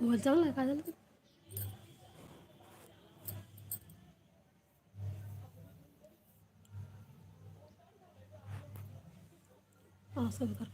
Mobile चांगला आहे काय झालं असं कर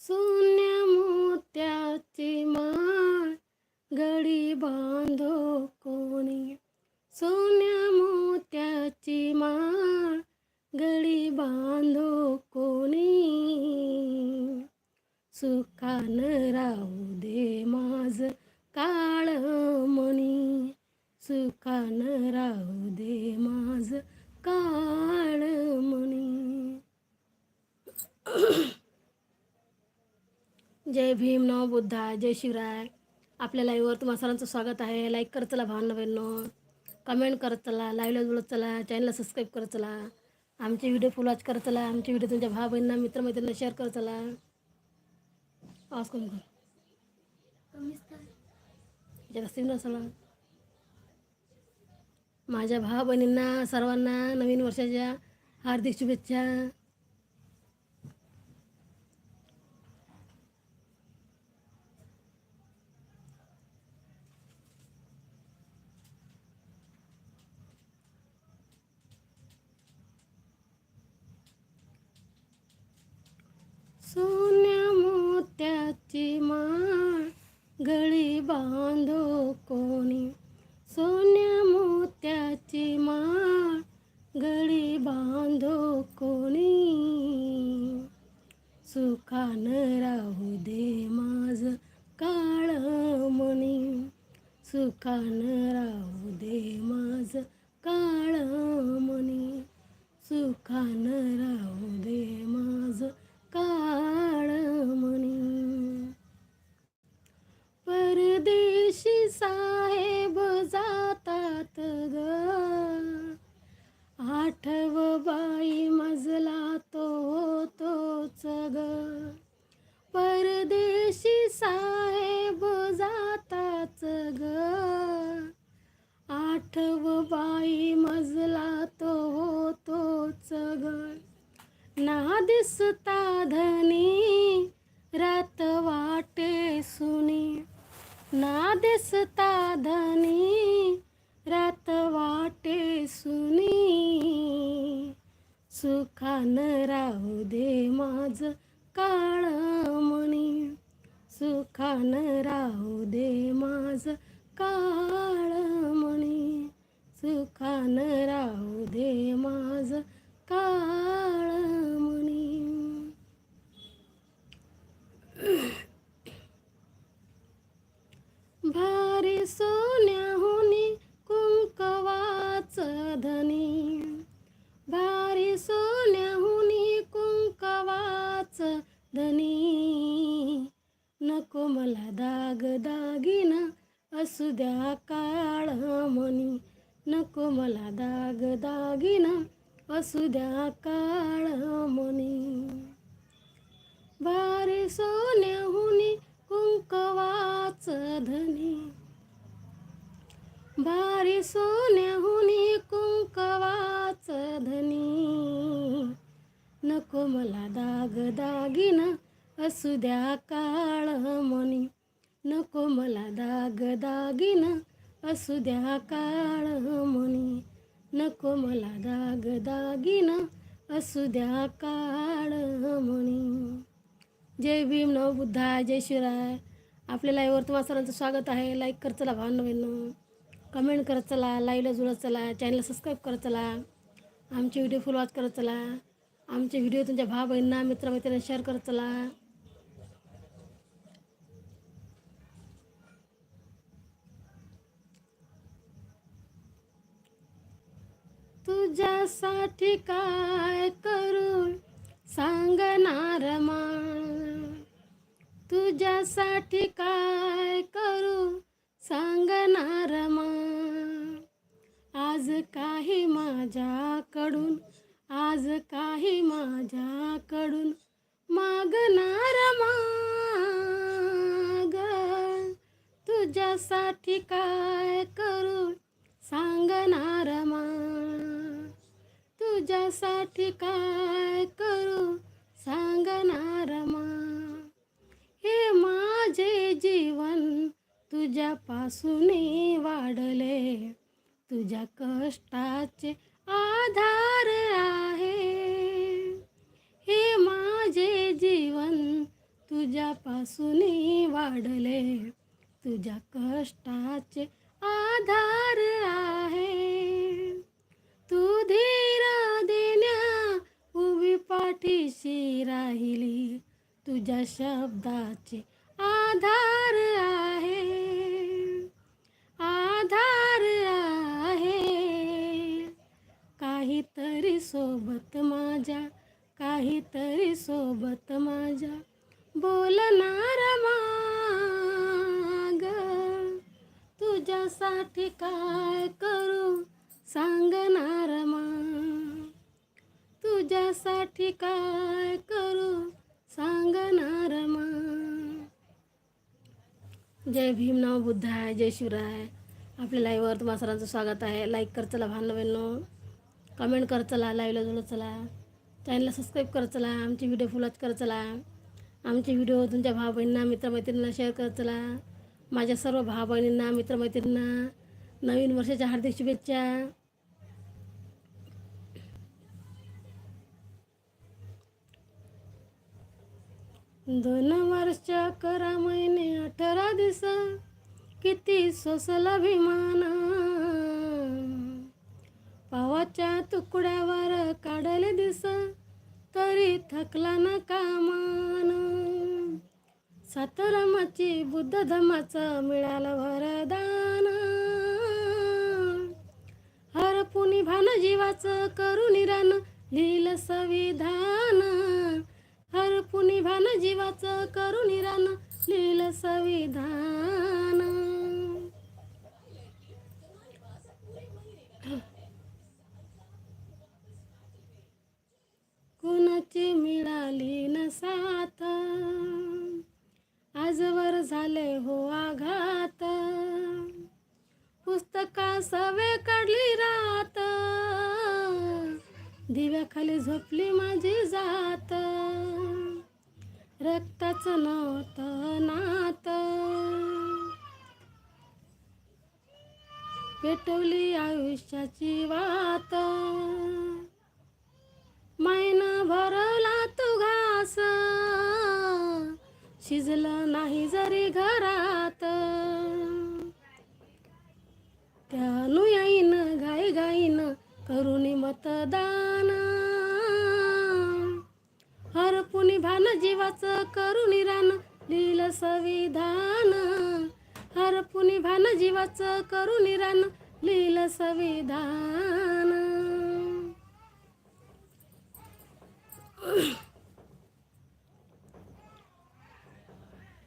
सोन्या मोत्याची माळ गडी बांधो कोणी सोन्या मोत्याची माळ गळी बांधो कोणी सुखान राहू दे माझ काळ मणी सुखान राहू दे माझ काळ मणी जय भीम नव बुद्धा जय शिवराय. आपल्या लाईव्हवर तुम्हा सरांचं स्वागत आहे. लाईक करत चला भावना कमेंट करत चला. लाईव्हला बोलत चला. चॅनलला सबस्क्राईब करत चला. आमचे व्हिडिओ फुल वॉच करत चला. आमचे व्हिडिओ तुमच्या भाव बहिणींना मित्रमैत्रिणींना शेअर करत चला. पाऊस कमी कर याच्यात चला. माझ्या भाव बहिणींना सर्वांना नवीन वर्षाच्या हार्दिक शुभेच्छा सोन्या मोत्याची माळ गळी बांधो कोणी. सोन्या मोत्याची माळ गळी बांधो कोणी. सुखान राहू दे माझ काळ मणी. सुखान राहू दे माझ काळ मणी. सुखान राहू दे माझ काळ मणी. परदेशी साहेब जातात ग. आठव बाई मजला तो तोच ग. परदेशी साहेब जाताच ग. आठव बाई मजला तो तोच ग. ना दिसता धनी रात वाटे सुनी. ना दिसता धनी रात वाटे सुनी। सुखान राहू दे माझ काळ मणी सुखान राहू दे माझ काळ मणी सुखान राहू दे मा धनी नको मला दाग दागिना असू द्या काळ मनी नको मला दाग दागिना असू द्या काळ मनी भारी सोन्याहुनी कुंकवाच धनी भारी सोन्याहुनी कुंकवाच धनी कोमला दाग दागिना असू द्या काळ मनी. नको मला दाग दागिना असू द्या काळ मनी. नको मला दाग दागिना असू द्या काळ मनी. जय भीम नव बुद्धा जय शिवराय. आपल्या लाईव्हवर तुम्हाला स्वागत आहे. लाईक करत चला भावनं कमेंट करत चला लाईव्हला जुळत चला चॅनलला सबस्क्राईब करत चला. आमचे व्हिडिओ फुल वॉच करत चला. आमचे व्हिडिओ तुमच्या भाव बहिणींना मित्रमैत्रिणींना शेअर करत चला. तुझ्यासाठी काय करू सांगणार मा? तुझ्यासाठी काय करू सांगणार मा? आज काही माझ्याकडून आज काही माझ्याकडून मागणार माग. तुझ्यासाठी काय करू सांगणार मा तुझ्यासाठी काय करू सांगणार मा हे माझे जीवन तुझ्यापासून वाढले. तुझ्या कष्टाचे आधार आहे. हे माझे जीवन तुझ्यापासून वाढले. तुझ्या कष्टाचे आधार आहे. तू धीर देण्या उभी पाठीशी राहिली. तुझ्या शब्दाचे आधार आहे. आधार आहे. काहीतरी सोबत माझ्या काहीतरी सोबत माझ्या. बोलणार माग तुझ्यासाठी काय करू सांगणार मा? तुझ्यासाठी काय करू सांगणार मा? जय भीम नाव बुद्ध आहे जय शिवराय. आपल्या लाईव्हवर तुम्हा सरांचं स्वागत आहे. लाईक कर चला भान कमेंट कर चला लाईव्हला जुळत चला. चॅनलला सबस्क्राईब कर चला आमचे व्हिडिओ फुलच कर चला. आमचे व्हिडिओ तुमच्या भाव बहिणींना मित्रमैत्रिणींना शेअर कर चला. माझ्या सर्व भाव बहिणींना मित्रमैत्रिणींना नवीन वर्षाच्या हार्दिक शुभेच्छा. दोन वर्ष करा महिने अठरा दिसा किती सोसला अभिमाना. पावाच्या तुकड्यावर काढले दिस तरी थकला न कामान सातारामाची बुद्ध धर्माचं मिळालं वरदान. हर पुनी भान जीवाचं करू निरान लिहिलं संविधान. हर पुनी भान जीवाचं करू निरान लिहिलं संविधान. पेटवली आयुष्याची वात. मायना भरवला तू घास. शिजलं नाही जरी घरात. त्या अनुयायीनं घाई गाईन करुणी मतदान. हरपुनी भान जीवाचं करुणी रान लिहिलं संविधान. हरपुनी भान जीवाचं करू निरान लिहिलं संविधान.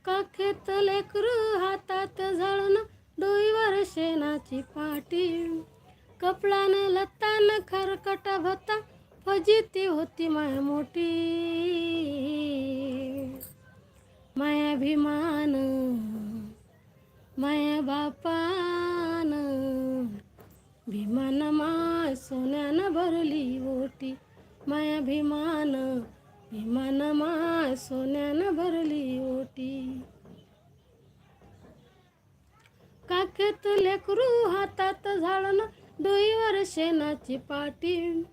काखेत लेकरू हातात झळण डोईवर शेणाची पाटी. कपडानं लतान खरकट भता फजिती होती माया मोठी. मायाभिमान माया बापान. भीमान माय सोन्यानं भरली ओटी. माया भीमान भीमान माय सोन्यानं भरली ओटी. काकेत लेकरू हातात झाडन डोईवर शेणाची पाटी.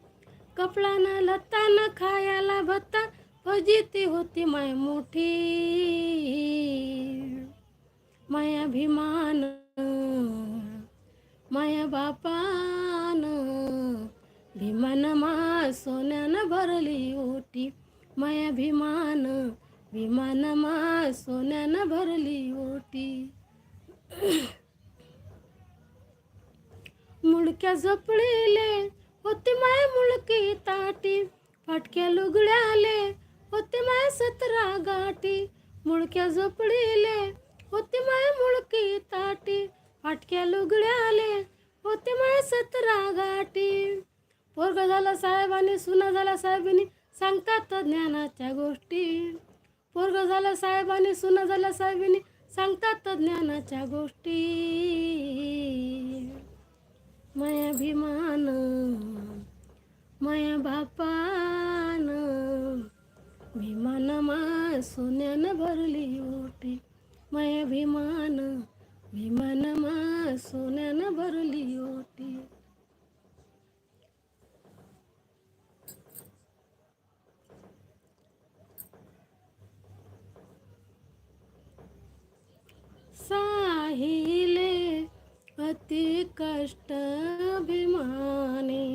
कपडानं लतानं खायला भत्ता फजिती होती माय मोठी. माया भीमान माया बापान भीमान मा सोन्यानं भरली ओटी. माया भीमान भीमान मा सोन्यानं भरली ओटी. मुडक्या झोपडीले होते माय मुळकी ताटी. फाटक्या लुगड्याले होते माय सतरा गाठी. मुळक्या झोपडीले होते माय मुळकी ताटी फाटक्या लुगड्याले होते माय सतरा गाठी पोरग झालं साहेबांनी सुना झाला साहेबांनी सांगतात ज्ञानाच्या गोष्टी. पोरग झाला साहेबांनी सुना झाल्या साहेबांनी सांगतात ज्ञानाच्या गोष्टी. माया अभिमान माया बापान भीमान मा सोन्यानं भरली ओटी माया विमान भीमान मा सोन्यानं भरली ओटी. साहिले अति कष्ट अभिमाने.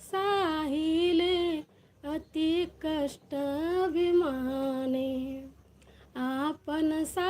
साहिले अति कष्ट अभिमाने. आपण सा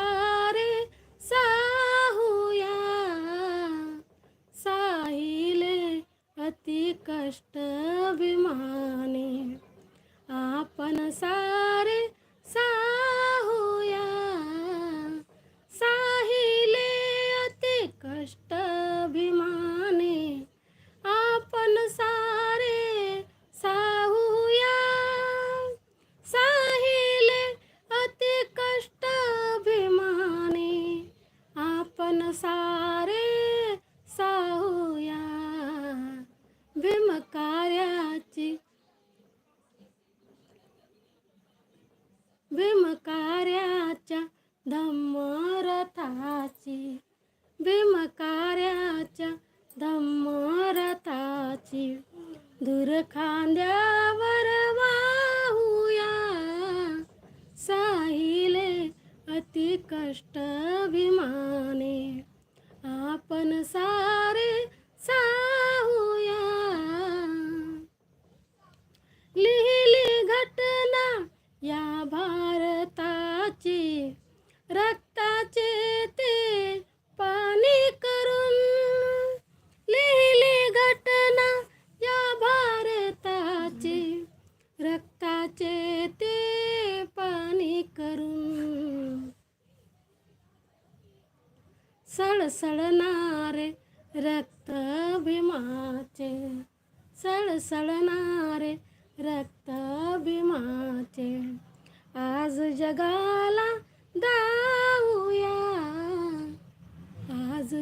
खांद्यावर वाहूया. साहिले अति कष्ट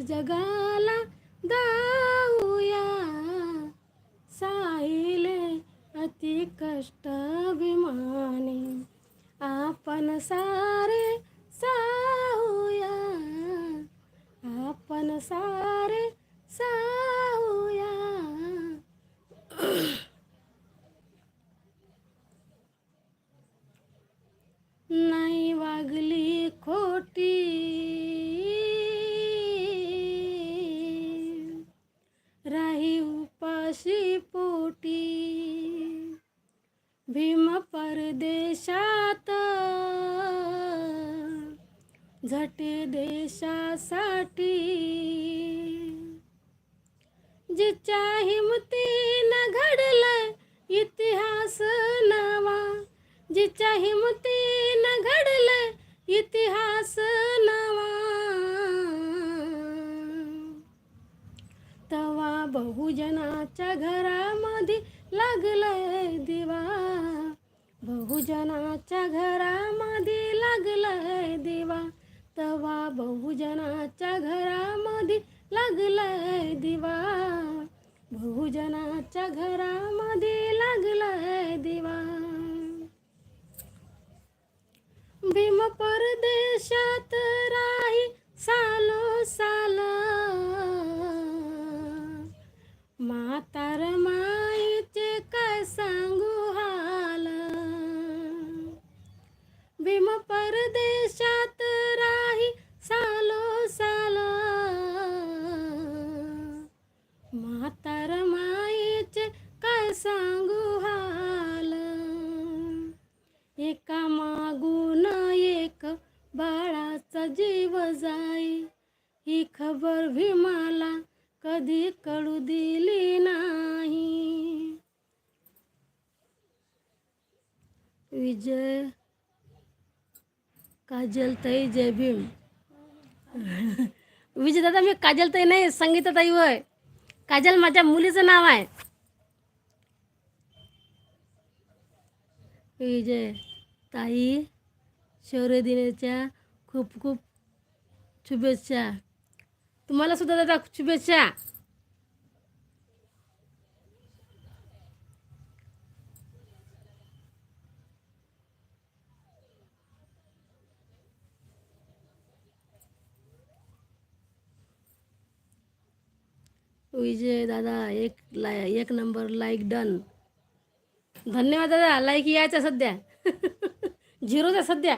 जगाला दाऊया. साईले अति कष्ट अभिमानी. आपण सारे साहूया आपण सारे सा झटे देशासाठी. जिच्या हिमतीनं घडलं इतिहास नवा. जिच्या हिमतीनं घडलं इतिहास नवा. तवा बहुजनाच्या घरामध्ये लागलंय दिवा. बहुजनाच्या घरामध्ये लागलाय दिवा. तवा बहुजनाच्या घरामध्ये लागलाय दिवा. बहुजनाच्या घरामध्ये लागलाय दिवा. भीम परदेशात राही सालो साल. म्हातार माईचे काय सांगू हाल? भीम परदेशात काजल ताई जय भीम. विजय दादा मी काजल ताई नाही संगीता ताई होय. काजल माझ्या मुलीचं नाव आहे. विजय ताई शौर्य दिनाच्या खूप खूप शुभेच्छा. तुम्हाला सुद्धा दादा शुभेच्छा. विजय दादा एक लाय एक नंबर लाईक डन धन्यवाद दादा लाईक यायचा सध्या. झिरोचा सध्या.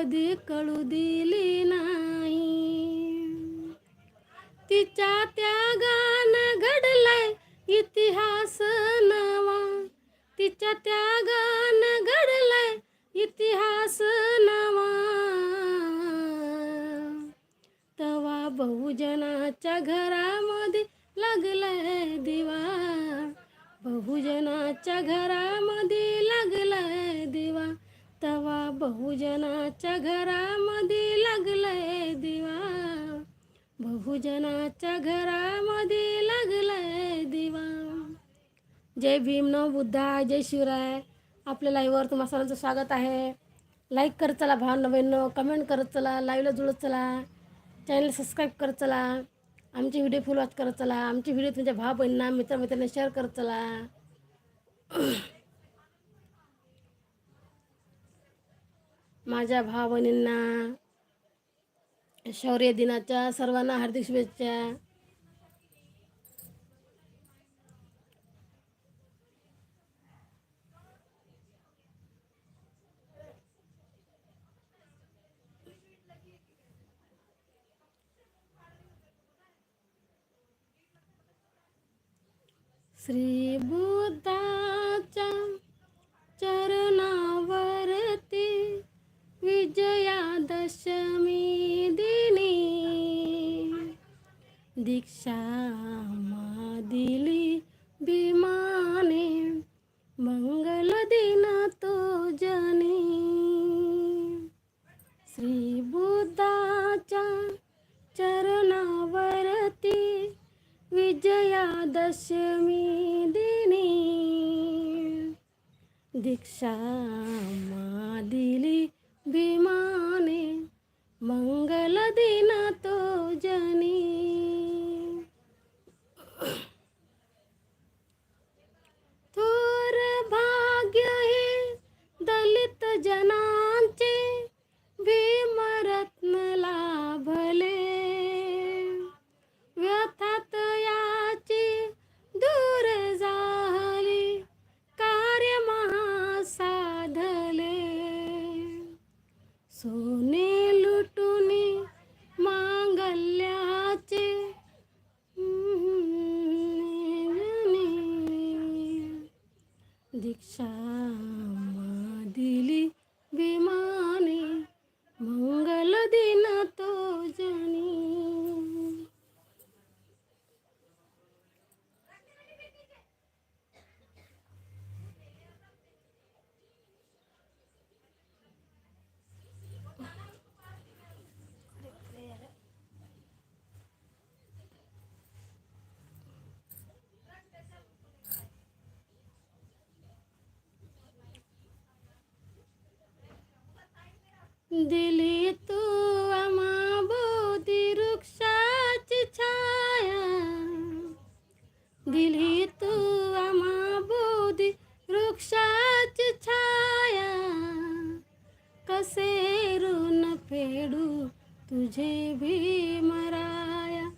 कधी कळू दिली नाही. तिच्या त्यागानं घडलाय इतिहास नवा. तिच्या त्यागानं घडलाय इतिहास नवा. तवा बहुजनाच्या घरामध्ये लागलाय दिवा. बहुजनाच्या घरामध्ये लागलाय दिवा. तवा बहुजनाच्या घरामध्ये लागलाय दिवा. बहुजनाच्या घरामध्ये लागलाय दिवा. जय भीम नव बुद्धा जय शिवराय. आपल्या लाईव्हवर तुम्हा सर्वांचं स्वागत आहे. लाईक करत चला भाव नव्याण्णव कमेंट करत चला लाईव्हला जुळत चला. चॅनल सबस्क्राईब करत चला. आमचे व्हिडिओ फुल वॉच करत चला. आमचे व्हिडिओ तुमच्या भाव बहिणींना मित्रमैत्रिणींना शेअर करत चला. माझ्या भाव बहिणींना शौर्य दिनाच्या सर्वांना हार्दिक शुभेच्छा. श्री बुद्धाच्या चरणावरती विजयादशमी दिनी। दीक्षा मा दिली भीमाने मंगल दिन तो जनी। श्री बुद्धाच्या चरणावरती भीमाने मंगल दिना तो जनी। थोर भाग्य हे दलित जना दीक्षा मा दिली विमाने मंगल दिन तो जनी दिली तू आम्हा बोधी वृक्षाची छाया. दिली तू आम्हा बोधी वृक्षाची छाया. कसे ऋण फेडू तुझे भीमराया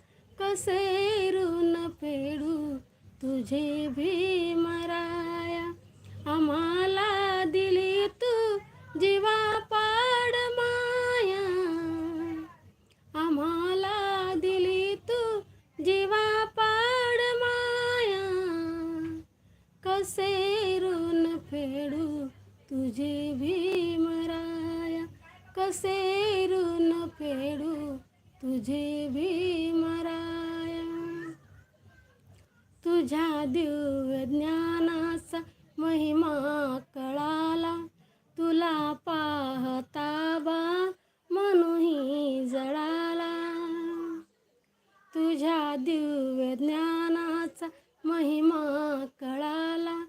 कसे ऋण फेडू तुझे भीमराया आम्हाला दिली तू जीवा कसे ऋण फेडू तुझे भीमराया कसे ऋण फेडू तुझे भीमराया तुझ्या दिव्य ज्ञानाचा महिमा कळाला तुला पाहता बा म्हणूही जळाला. तुझ्या दिव्य ज्ञानाचा महिमा कळाला.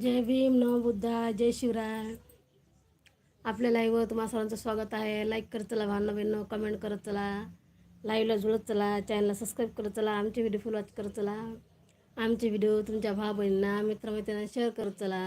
जय भीम नव बुद्धा जय शिवराय. आपल्या लाईव्हवर तुम्हाला सर्वांचं स्वागत आहे. लाईक करत चला भावना बहिणं कमेंट करत चला लाईव्हला जुळत चला चॅनलला सबस्क्राईब करत चला आमचे व्हिडिओ फुल वॉच करत चला आमचे व्हिडिओ तुमच्या भाव बहिणींना मित्रमैत्रिणींना शेअर करत चला.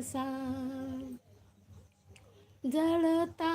दिवसा जळता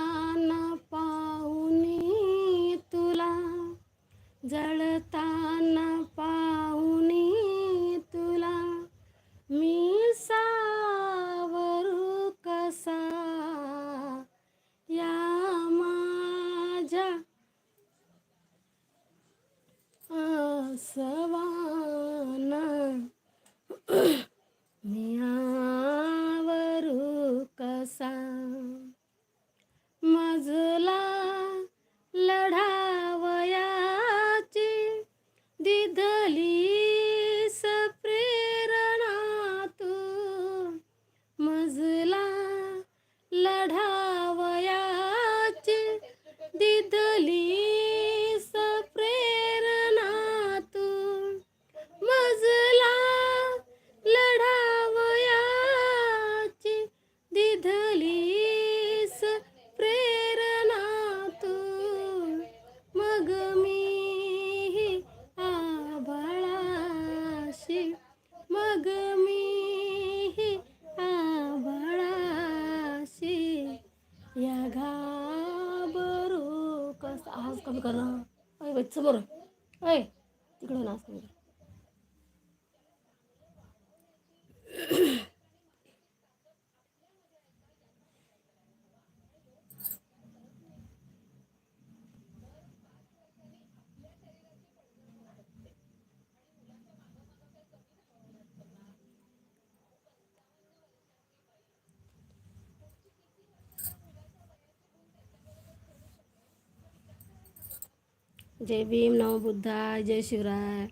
जय भीम नव बुद्धा जय शिवराय.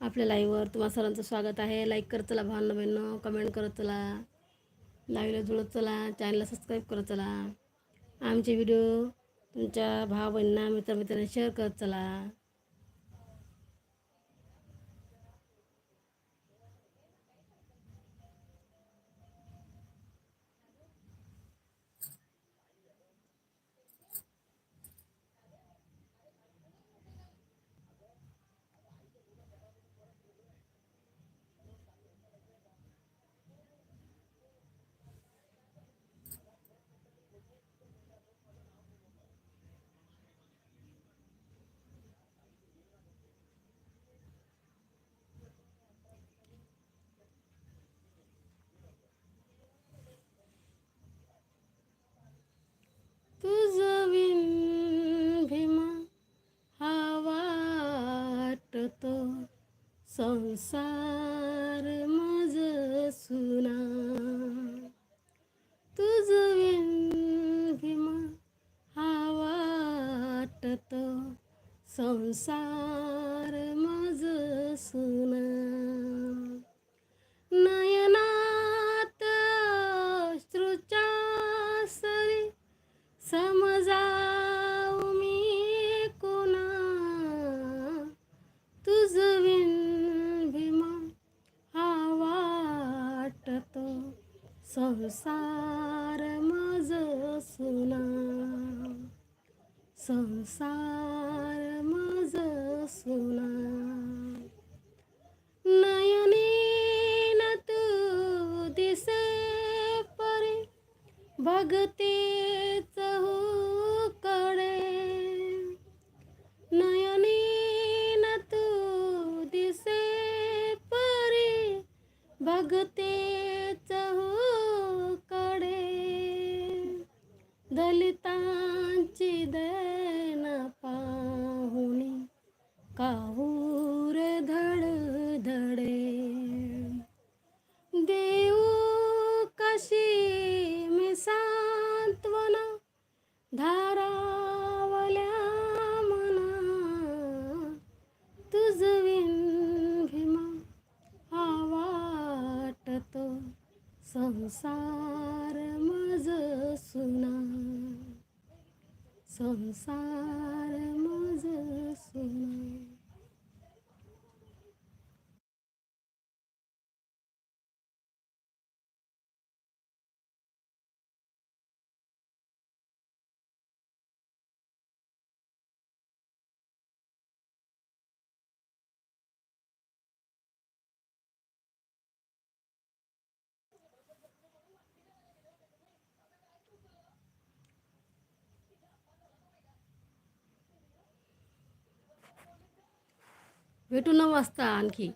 आपल्या लाईव्हवर तुम्हा सर्वांचं स्वागत आहे. लाईक करत चला भावना बहिणं कमेंट करत चला. लाईव्हला जुळत चला. चॅनलला सबस्क्राईब करत चला. आमचे व्हिडिओ तुमच्या भाव बहिणींना मित्रमित्रांना शेअर करत चला. संसार मज सुना. तुझ विण हा वाटत संसार संसार मज सुना. संसार मज सुना. नयनीन तू दिसे परे. भगतेच संसार मज सुना. संसार मज सुना भेटू नऊ वाजता आणखी.